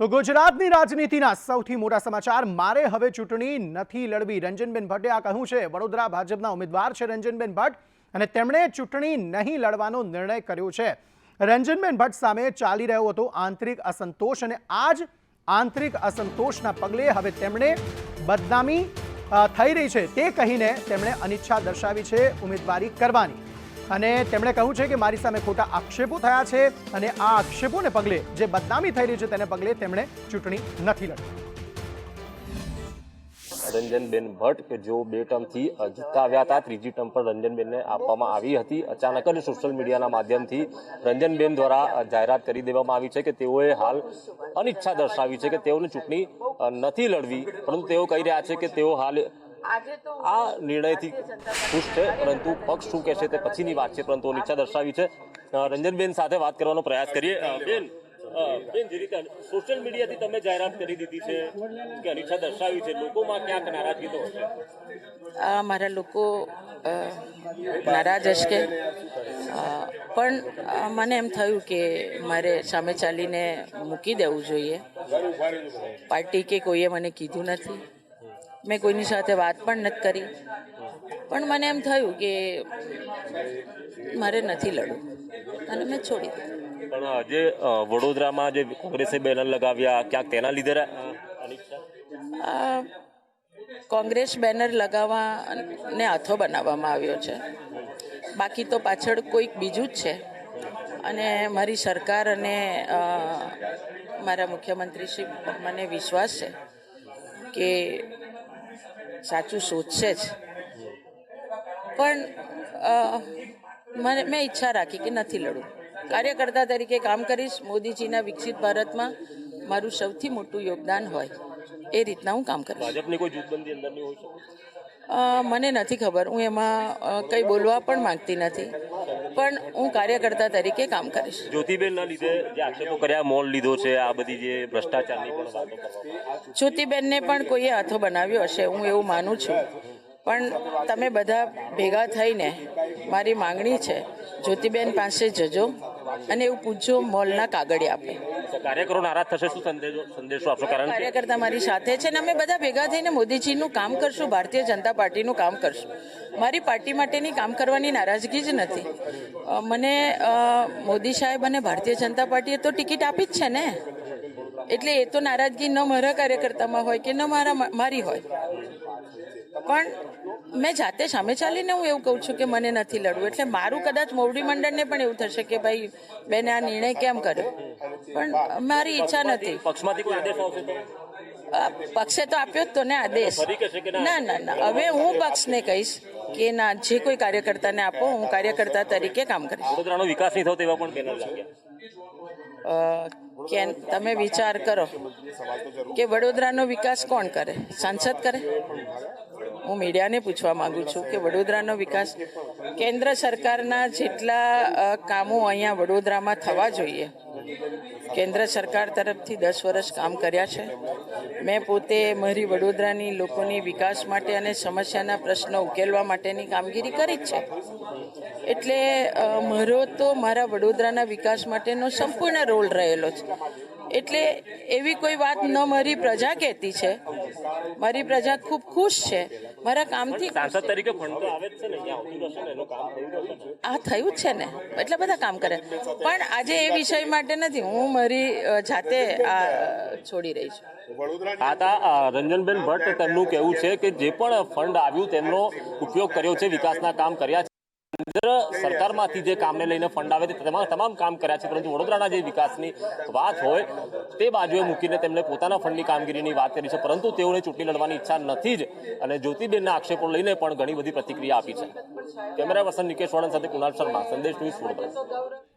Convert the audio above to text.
તો ગુજરાતની રાજનીતિના સૌથી મોટા સમાચાર. મારે હવે ચૂંટણી નથી લડવી. રંજનબેન ભટ્ટે આ કહ્યું છે. વડોદરા ભાજપના ઉમેદવાર છે રંજનબેન ભટ્ટ અને તેમણે ચૂંટણી નહીં લડવાનો નિર્ણય કર્યો છે. રંજનબેન ભટ્ટ સામે ચાલી રહ્યો હતો આંતરિક અસંતોષ અને આ જ આંતરિક અસંતોષના પગલે હવે તેમણે બદનામી થઈ રહી છે. તે કહીને તેમણે અનિચ્છા દર્શાવી છે ઉમેદવારી કરવાની. અને તેમણે કહ્યું છે કે મારી સામે ખોટા આક્ષેપો થયા છે અને આ આક્ષેપોને પગલે જે બદનામી થઈ રહી છે તેને પગલે તેમણે ચૂંટણી નથી લડી. રંજનબેન ભટ્ટ, કે જો બે ટર્મથી જીતાવ્યા હતા, ત્રીજી ટર્મ પર રંજનબેનને આપવામાં આવી હતી. અચાનક જ સોશિયલ મીડિયાના માધ્યમથી રંજનબેન દ્વારા જાહેરાત કરી દેવામાં આવી છે કે તેઓએ હાલ અનિચ્છા દર્શાવી છે કે તેઓને ચૂંટણી નથી લડવી. પરંતુ તેઓ કહી રહ્યા છે કે તેઓ હાલ આ નિર્ણયથી ખુશ છે પરંતુ પક્ષ શું કહેશે તે પછીની વાત છે પરંતુ અનિચ્છા દર્શાવી છે. રંજનબેન સાથે વાત કરવાનો પ્રયાસ કરીએ. બેન બેન જે રીતે સોશિયલ મીડિયાથી તમે જાહેરાત કરી દીધી છે કે અનિચ્છા દર્શાવી છે લોકોમાં ક્યાંક નારાજગી તો હશે? આ મારા લોકો નારાજ હશે. કે પણ મને એમ થયું કે મારે સામે ચાલીને મૂકી દેવું જોઈએ. પાર્ટી કે કોઈએ મને કીધું નથી. મેં કોઈની સાથે વાત પણ નથી કરી. પણ મને એમ થયું કે મારે નથી લડવું. અને મેં છોડી દીધું. પણ જે વડોદરામાં જે કોંગ્રેસે બેનર લગાવ્યા ક્યાંક તેના લીધે કોંગ્રેસ બેનર લગાવવા ને હાથો બનાવવામાં આવ્યો છે. બાકી તો પાછળ કોઈક બીજું જ છે. અને મારી સરકાર અને મારા મુખ્યમંત્રી શ્રી મને વિશ્વાસ છે કે સાચું શોધશે જ. પણ મને મેં ઈચ્છા રાખી કે નથી લડવું કાર્યકર્તા તરીકે કામ કરીશ મોદીજીના વિકસિત ભારતમાં મારું સૌથી મોટું યોગદાન હોય. એ રીતના હું કામ કરીશ. ભાજપની કોઈ જૂથબંધી અંદર નહીં અ, મને નથી ખબર. હું એમાં કંઈ બોલવા પણ માંગતી નથી. પણ હું કાર્યકર્તા તરીકે કામ કરીશ. જ્યોતિબેનના લીધે જે આક્ષેપો કર્યા મોલ લીધો છે આ બધી જે ભ્રષ્ટાચારની પણ જ્યોતિબેનને પણ કોઈએ હાથો બનાવ્યો હશે હું એવું માનું છું. પણ તમે બધા ભેગા થઈને મારી માંગણી છે જ્યોતિબેન પાસે જજો. અને એવું પૂછજો મોલના કાગળિયા આપે કાર્યકરો નારાજ થશે શું સંદેશો સંદેશો આપશો? કારણ કાર્યકર્તા મારી સાથે છે ને અમે બધા ભેગા થઈને મોદીજીનું કામ કરશું ભારતીય જનતા પાર્ટીનું કામ કરશું. મારી પાર્ટી માટેની કામ કરવાની નારાજગી જ નથી. મને મોદી સાહેબ અને ભારતીય જનતા પાર્ટીએ તો ટિકિટ આપી જ છે ને. એટલે એ તો નારાજગી ન મારા કાર્યકર્તામાં હોય કે ન મારા મારી હોય. પણ મેં જાતે સામે ચાલીને હું એવું કહું છું કે મને નથી લડવું. એટલે મારું કદાચ મોવડી મંડળને પણ એવું થશે કે ભાઈ બેને આ નિર્ણય કેમ કર્યો? પણ મારી ઈચ્છા નથી. પક્ષે તો આપ્યો જ તો ને આદેશ? ના ના ના. હવે હું પક્ષને કહીશ કે ના જે કોઈ કાર્યકર્તાને આપો હું કાર્યકર્તા તરીકે કામ કરીશ. વડોદરાનો વિકાસ નહીં થતો એવા પણ પેનલ લાગ્યા. તમે વિચાર કરો કે વડોદરાનો વિકાસ કોણ કરે? સાંસદ કરે? હું મીડિયાને પૂછવા માંગુ છું કે વડોદરાનો વિકાસ કેન્દ્ર સરકારના જેટલા કામો અહીંયા વડોદરામાં થવા જોઈએ કેન્દ્ર સરકાર તરફથી દસ વર્ષ કામ કર્યા છે. મેં પોતે મારી વડોદરાની લોકોની વિકાસ માટે અને સમસ્યાના પ્રશ્નો ઉકેલવા માટેની કામગીરી કરી છે. એટલે મારો તો મારા વડોદરાના વિકાસ માટેનો સંપૂર્ણ રોલ રહેલો છે. એટલે એવી કોઈ વાત ન મારી પ્રજા કહેતી છે. મારી પ્રજા ખૂબ ખુશ છે. મારા કામથી સાંસદ તરીકે આ થયું જ છે ને. એટલા બધા કામ કરે. પણ આજે એ વિષય માટે નથી. હું મારી જાતે આ છોડી રહી છું. આતા રંજનબેન ભટ્ટ તેમનું કહેવું છે કે જે પણ ફંડ આવ્યું તેમનો ઉપયોગ કર્યો છે વિકાસના કામ કર્યા છે. કેન્દ્ર સરકારમાંથી જે કામને લઈને ફંડ આવે તે તમામ કામ કર્યા છે, પરંતુ વડોદરાના જે વિકાસની વાત હોય, તે બાજુએ મૂકીને તેમણે પોતાના ફંડની કામગીરીની વાત કરી છે, પરંતુ તેઓને ચૂંટણી લડવાની ઈચ્છા નથી જ, અને જ્યોતિબેનના આક્ષેપો લઈને પણ ઘણી બધી પ્રતિક્રિયા આપી છે. કેમેરા પર્સન નિકેશ વાળન સાથે કુણાલ શર્મા, સંદેશ ન્યૂઝ વડોદરા.